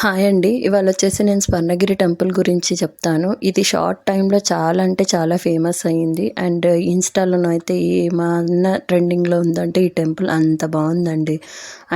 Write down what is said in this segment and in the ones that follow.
Hi అండి. ఇవాళ వచ్చేసి నేను స్వర్ణగిరి టెంపుల్ గురించి చెప్తాను. ఇది షార్ట్ టైంలో చాలా అంటే చాలా ఫేమస్ అయ్యింది అండ్ ఇన్స్టాలోనో అయితే ఏ మా అన్న ట్రెండింగ్లో ఉందంటే ఈ టెంపుల్ అంత బాగుందండి.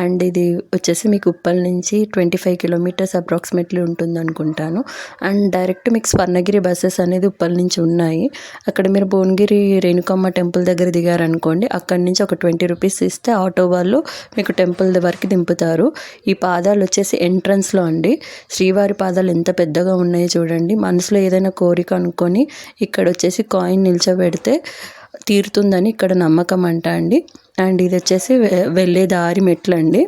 అండ్ ఇది వచ్చేసి మీకు ఉప్పల్ నుంచి ట్వంటీ ఫైవ్ కిలోమీటర్స్ అప్రాక్సిమేట్లీ ఉంటుంది అనుకుంటాను. అండ్ డైరెక్ట్ మీకు స్వర్ణగిరి బస్సెస్ అనేది ఉప్పల్ నుంచి ఉన్నాయి. అక్కడ మీరు భువనగిరి రేణుకమ్మ టెంపుల్ దగ్గర దిగారనుకోండి అక్కడి నుంచి ఒక ట్వంటీ రూపీస్ ఇస్తే ఆటో వాళ్ళు మీకు టెంపుల్ వరకు దింపుతారు. ఈ పాదాలు వచ్చేసి ఎంట్రన్స్లో అనుకోండి శ్రీవారి పాదాలు ఎంత పెద్దగా ఉన్నాయో చూడండి. మనసులో ఏదైనా కోరిక అనుకొని ఇక్కడ వచ్చేసి కాయిన్ నిల్చోబెడితే తీరుతుందని ఇక్కడ నమ్మకం అంట అండి. అండ్ ఇది వచ్చేసి వెళ్ళే దారి మెట్లు అండి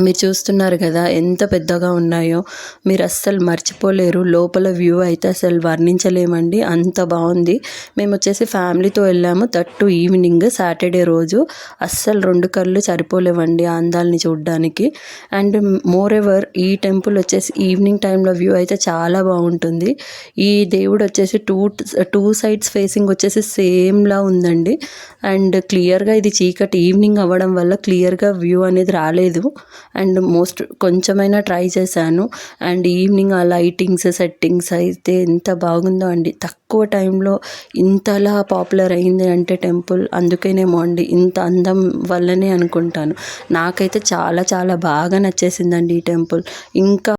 మీరు చూస్తున్నారు కదా ఎంత పెద్దగా ఉన్నాయో. మీరు అస్సలు మర్చిపోలేరు. లోపల వ్యూ అయితే అసలు వర్ణించలేమండి. అంత బాగుంది. మేము వచ్చేసి ఫ్యామిలీతో వెళ్ళాము. తట్టు ఈవినింగ్ సాటర్డే రోజు. అస్సలు రెండు కళ్ళు సరిపోలేవండి ఆ అందాలని చూడడానికి. అండ్ మోర్ ఎవర్ ఈ టెంపుల్ వచ్చేసి ఈవినింగ్ టైంలో వ్యూ అయితే చాలా బాగుంటుంది. ఈ దేవుడు వచ్చేసి టూ టూ సైడ్స్ ఫేసింగ్ వచ్చేసి సేమ్లా ఉందండి. అండ్ క్లియర్గా ఇది చీకటి ఈవినింగ్ అవ్వడం వల్ల క్లియర్గా వ్యూ అనేది రాలేదు. అండ్ మోస్ట్ కొంచెమైనా ట్రై చేశాను. అండ్ ఈవినింగ్ ఆ లైటింగ్స్ సెట్టింగ్స్ అయితే ఎంత బాగుందో అండి. తక్కువ టైంలో ఇంతలా పాపులర్ అయింది అంటే టెంపుల్. అందుకేనేమో అండి ఇంత అందం వల్లనే అనుకుంటాను. నాకైతే చాలా చాలా బాగా నచ్చేసిందండి ఈ టెంపుల్. ఇంకా